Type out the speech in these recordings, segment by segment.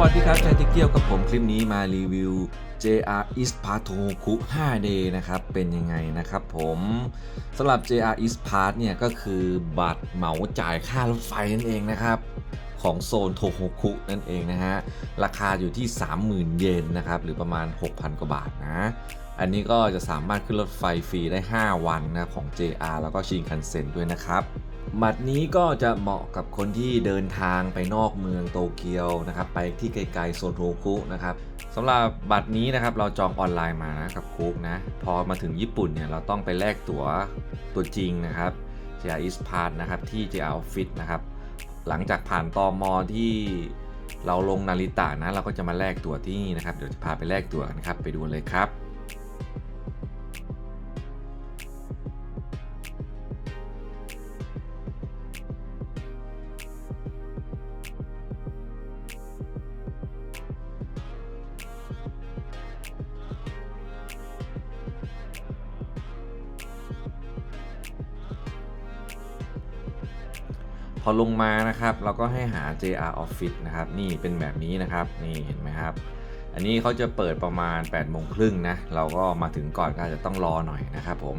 วัสดีครับชายที่เกี่ยวกับผมคลิปนี้มารีวิว JR East Pass Tohoku 5 Day นะครับ เป็นยังไงนะครับผมสำหรับ JR East Pass เนี่ยก็คือบัตรเหมาจ่ายค่ารถไฟนั่นเองนะครับ ของโซนโทโฮคุนั่นเองนะฮะ ราคาอยู่ที่ 30,000 เยนนะครับ หรือประมาณ 6,000 กว่าบาทนะ อันนี้ก็จะสามารถขึ้นรถไฟฟรีได้ 5 วันนะของ JR แล้วก็ชินคันเซ็นด้วยนะครับ บัตรนี้ก็จะเหมาะกับคนที่เดินทางไปนอกเมืองโตเกียวนะครับ ไปที่ไกลๆโซนโทคุนะครับสำหรับบัตรนี้นะครับเราจองออนไลน์มานะกับคุกนะ พอมาถึงญี่ปุ่นเนี่ยเราต้องไปแลกตั๋วตัวจริงนะครับ JR East Pass นะครับที่ JR Office นะครับ หลังจากผ่านตอมอที่เราลงนาริตะนะ เราก็จะมาแลกตั๋วที่นี่นะครับ เดี๋ยวจะพาไปแลกตั๋วกันครับ ไปดูเลยครับ พอลงมานะครับเราก็ให้หา JR Office นะครับ นี่เป็นแบบนี้นะครับนี่เห็นไหมครับ อันนี้เขาจะเปิดประมาณ8โมงครึ่งนะ เราก็มาถึงก่อนก็อาจจะต้องรอหน่อยนะครับผม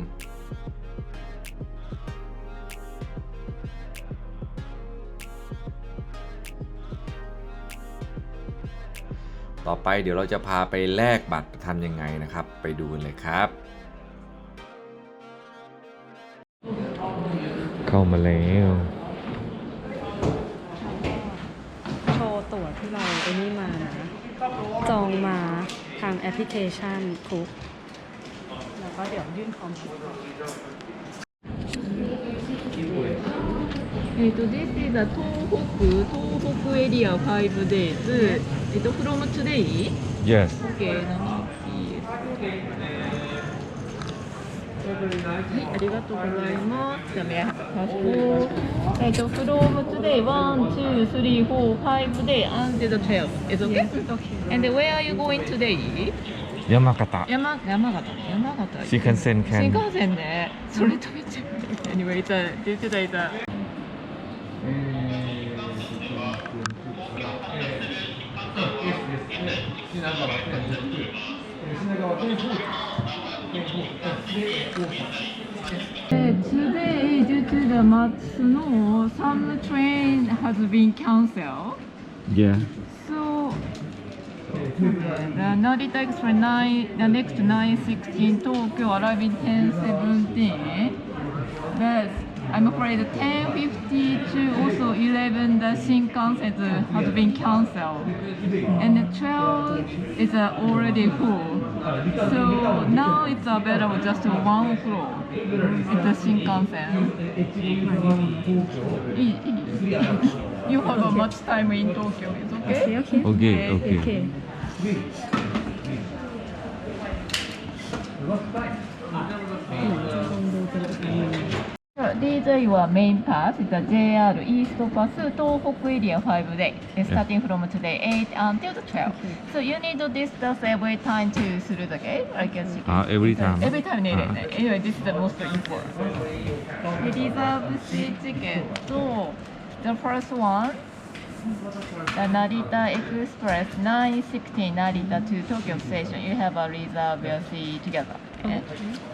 ต่อไปเดี๋ยวเราจะพาไปแลกบัตรทำยังไงนะครับ ไปดูเลยครับ เข้ามาแล้ว โชว์ตั๋วที่เราไอ้นี่มานะ จองมาทางแอปพลิเคชันคุก แล้วก็เดี๋ยวยื่นคอมพิวเตอร์ えっ、と、This is a 東北、東北エリア5 days。えっ、と、from today? yes OK、7期。 はい、ありがとうございます。じゃあ、メアパスポート。えっ、と、from today, 1, 2, 3, 4, 5 day until the 12. Is okay? And where are you going today? 山形山山形山形新幹線新幹線ねそれ食べちゃう anyway じゃあ出てたいたえー Today, due to the much snow, some train has been cancelled. yeah So, the Narita Express 9, the next 916 Tokyo arriving 1017. Corporate 1052 also 11 the Shinkansen uh, has been cancelled and the 12 is uh, already full so now it's available just 1 floor. it's a Shinkansen you have much time in Tokyo it's okay? okay okay okay, okay. okay. these are your main pass. the JR East Pass, Tohoku Area 5 day, starting from today 8 until the 12. So you need to distance every time to through the gate, I guess you. Uh, every time? Every time needed. Uh. Ah, anyway, this is the most important. The reserve seat ticket, so the first one, the Narita Express 960 Narita to Tokyo Station, you have a reserve seat together. Okay.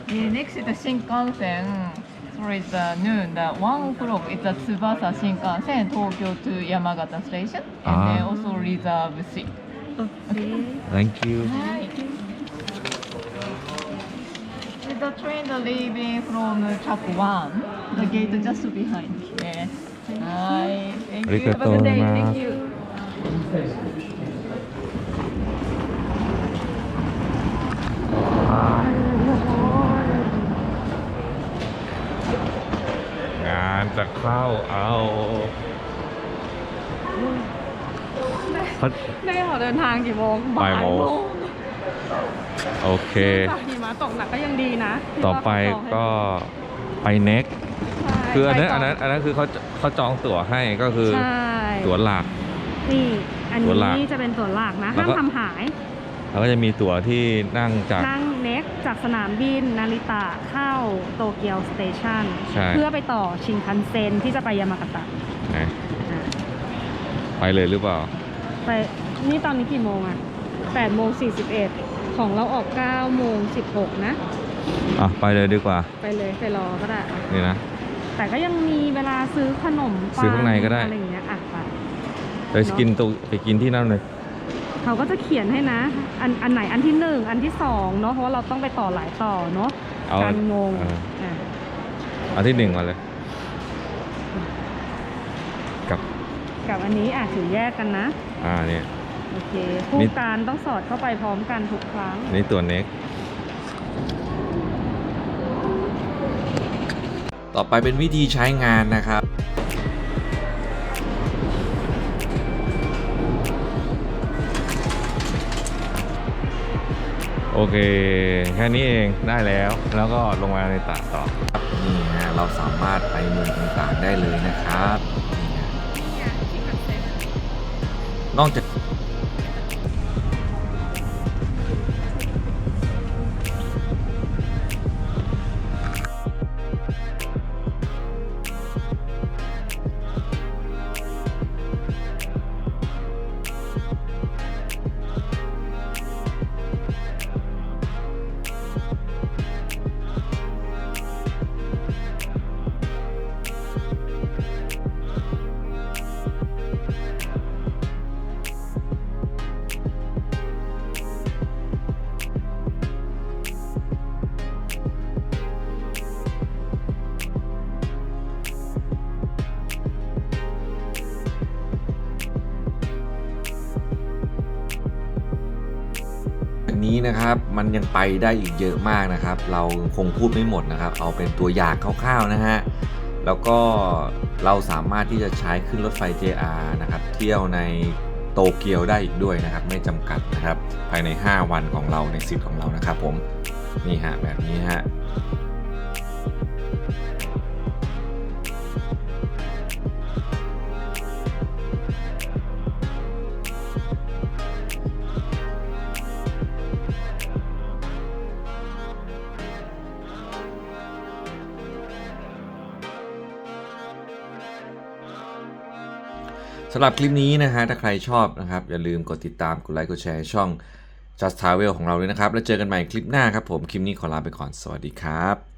The next is the Shinkansen sorry, it's uh, noon. The one o'clock is the Tsubasa Shinkansen, Tokyo to Yamagata Station, and Ah. then also reserve seat. Okay. Thank you. Hi. the train leaving from Chakuan, the gate just behind Yes. Hi, thank you. Have a good day. Thank you. านจะเข้าเอาเขาได้ออกเดินทางกี่โมงบ่ายโมงโอเคจากหิมะตกหนักก็ยังดีนะต่อไปก็ไปเน็กใช่คืออันนั้นไปอันต่นั้นอันนั้นคือเขาเขาจองตั๋วให้ก็คือใช่ตั๋วหลักนี่อันตั๋วหลักนี้จะเป็นตั๋วหลักนะแล้วห้ามก็ทำหาย แล้วก็จะมีตั๋วที่นั่งจากนั่ง เน็กจากสนามบิน นาริตะเข้าโตเกียวสเตชันใช่ เพื่อไปต่อชินคันเซ็นที่จะไปยามากาตะไหนอะไปเลยหรือเปล่า ไปนี่ตอนนี้กี่โมงอะ8โมง41 ของเราออก9โมง16 นะ อะ ไปเลยดีกว่า ไปเลยไปรอก็ได้อะนี่นะ แต่ก็ยังมีเวลาซื้อขนมปัซื้อข้างในก็ได้ อะไรอย่างเงี้ยอะไป ไปกินตัวไปกินที่นั่นเลย เขาก็จะเขียนให้นะ อันอันไหนอันที่หนึ่งอันที่สองเนาะเพราะว่าเราต้องไปต่อหลายต่อเนาะเอาการงงเอออะเอาที่หนึ่งมาเลยกับกับอันนี้อะถือแยกกันนะอ่าเนี่ย โอเคคู่นี่ การต้องสอดเข้าไปพร้อมกันทุกครั้ง อันนี้ตัวเน็ก ต่อไปเป็นวิธีใช้งานนะครับ โอเค แค่นี้เองได้แล้ว แล้วก็ลงมาในตาต่อครับนี่ฮะเราสามารถไปเมืองต่างๆได้เลยนะครับนี่ฮะนอกจาก นี้นะครับมันยังไปได้อีกเยอะมากนะครับ เราคงพูดไม่หมดนะครับ เอาเป็นตัวอย่างคร่าวๆนะฮะแล้วก็เราสามารถที่จะใช้ขึ้นรถไฟ JR นะครับเที่ยวในโตเกียวได้อีกด้วยนะครับ ไม่จำกัดนะครับ ภายใน 5 วันของเราในสิทธิ์ของเรานะครับผมนี่ฮะแบบนี้ฮะ สำหรับคลิปนี้นะฮะถ้าใครชอบนะครับ อย่าลืมกดติดตามกดไลค์กดแชร์ช่อง Just Travel ของเราด้วยนะครับ แล้วเจอกันใหม่คลิปหน้าครับผม คลิปนี้ขอลาไปก่อนสวัสดีครับ